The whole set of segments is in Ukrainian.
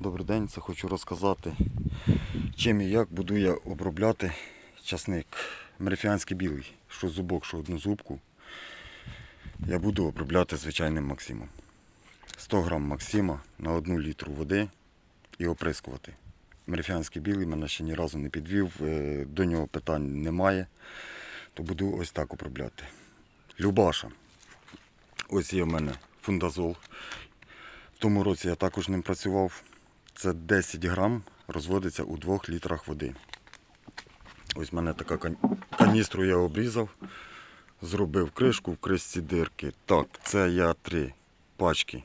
Добрий день, це хочу розказати, чим і як буду я обробляти часник мерифіанський білий, що зубок, що однозубку. Я буду обробляти звичайним Максимом. 100 грам Максима на 1 літру води і оприскувати. Мерифіанський білий мене ще ні разу не підвів, е, до нього питань немає, то буду ось так обробляти. Любаша. Ось є в мене фундазол. В тому році я також ним працював. Це 10 грам розводиться у 2 літрах води. Ось в мене така кан- каністру я обрізав, зробив кришку в кришці дирки. Так, це я три пачки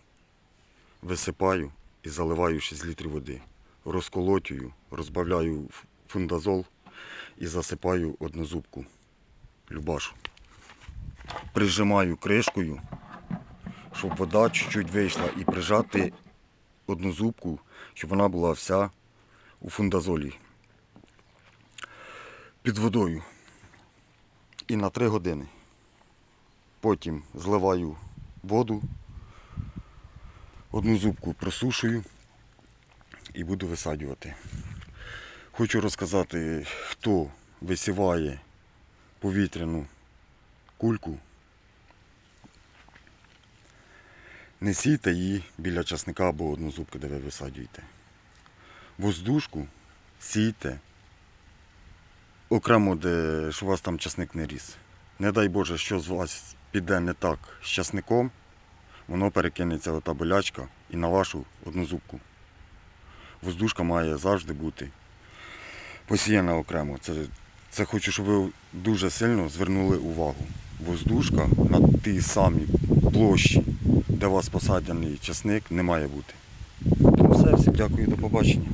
висипаю і заливаю 6 літрів води. Розколотюю, розбавляю фундазол і засипаю однозубку. Любашу. Прижимаю кришкою, щоб вода чуть-чуть вийшла і прижати одну зубку, щоб вона була вся у фундазолі. Під водою. І на 3 години. Потім зливаю воду, одну зубку просушую і буду висаджувати. Хочу розказати, хто висіває повітряну кульку. Не сійте її біля часника або однозубки, де ви висаджуєте. Воздушку сійте окремо, де ж у вас там часник не ріс. Не дай Боже, що з вас піде не так з часником, воно перекинеться ота болячка і на вашу однозубку. Воздушка має завжди бути посіяна окремо. Це, це хочу, щоб ви дуже сильно звернули увагу. Воздушка на тій самій площі, де у вас посаджений часник, не має бути. Тому все, всім дякую, до побачення.